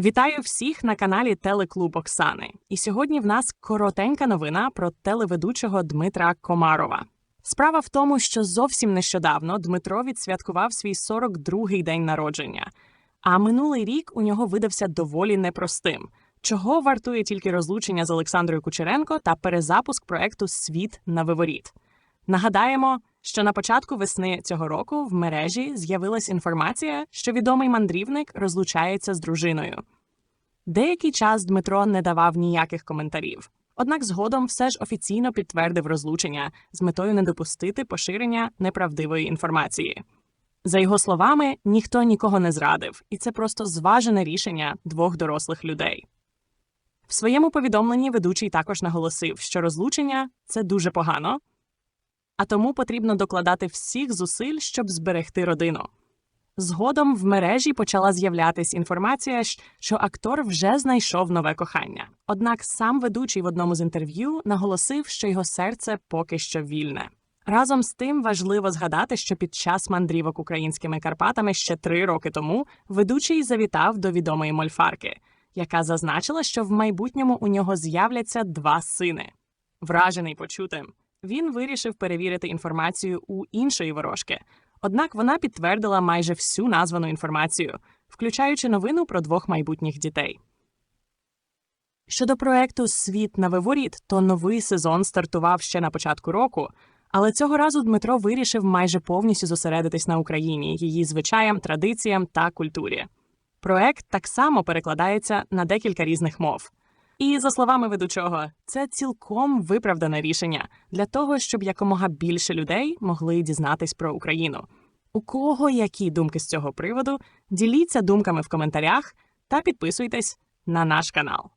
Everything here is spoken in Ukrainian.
Вітаю всіх на каналі Телеклуб Оксани. І сьогодні в нас коротенька новина про телеведучого Дмитра Комарова. Справа в тому, що зовсім нещодавно Дмитро відсвяткував свій 42-й день народження, а минулий рік у нього видався доволі непростим, чого вартує тільки розлучення з Олександрою Кучеренко та перезапуск проекту Світ на виворіт. Нагадаємо, що на початку весни цього року в мережі з'явилась інформація, що відомий мандрівник розлучається з дружиною. Деякий час Дмитро не давав ніяких коментарів. Однак згодом все ж офіційно підтвердив розлучення з метою не допустити поширення неправдивої інформації. За його словами, ніхто нікого не зрадив, і це просто зважене рішення двох дорослих людей. В своєму повідомленні ведучий також наголосив, що розлучення це дуже погано, а тому потрібно докладати всіх зусиль, щоб зберегти родину. Згодом в мережі почала з'являтись інформація, що актор вже знайшов нове кохання. Однак сам ведучий в одному з інтерв'ю наголосив, що його серце поки що вільне. Разом з тим важливо згадати, що під час мандрівок українськими Карпатами ще три роки тому ведучий завітав до відомої мольфарки, яка зазначила, що в майбутньому у нього з'являться два сини. Вражений почутим, він вирішив перевірити інформацію у іншої ворожки. Однак вона підтвердила майже всю названу інформацію, включаючи новину про двох майбутніх дітей. Щодо проекту Світ на виворіт, то новий сезон стартував ще на початку року, але цього разу Дмитро вирішив майже повністю зосередитись на Україні, її звичаям, традиціям та культурі. Проект так само перекладається на декілька різних мов. І за словами ведучого, це цілком виправдане рішення для того, щоб якомога більше людей могли дізнатись про Україну. У кого які думки з цього приводу? Діліться думками в коментарях та підписуйтесь на наш канал.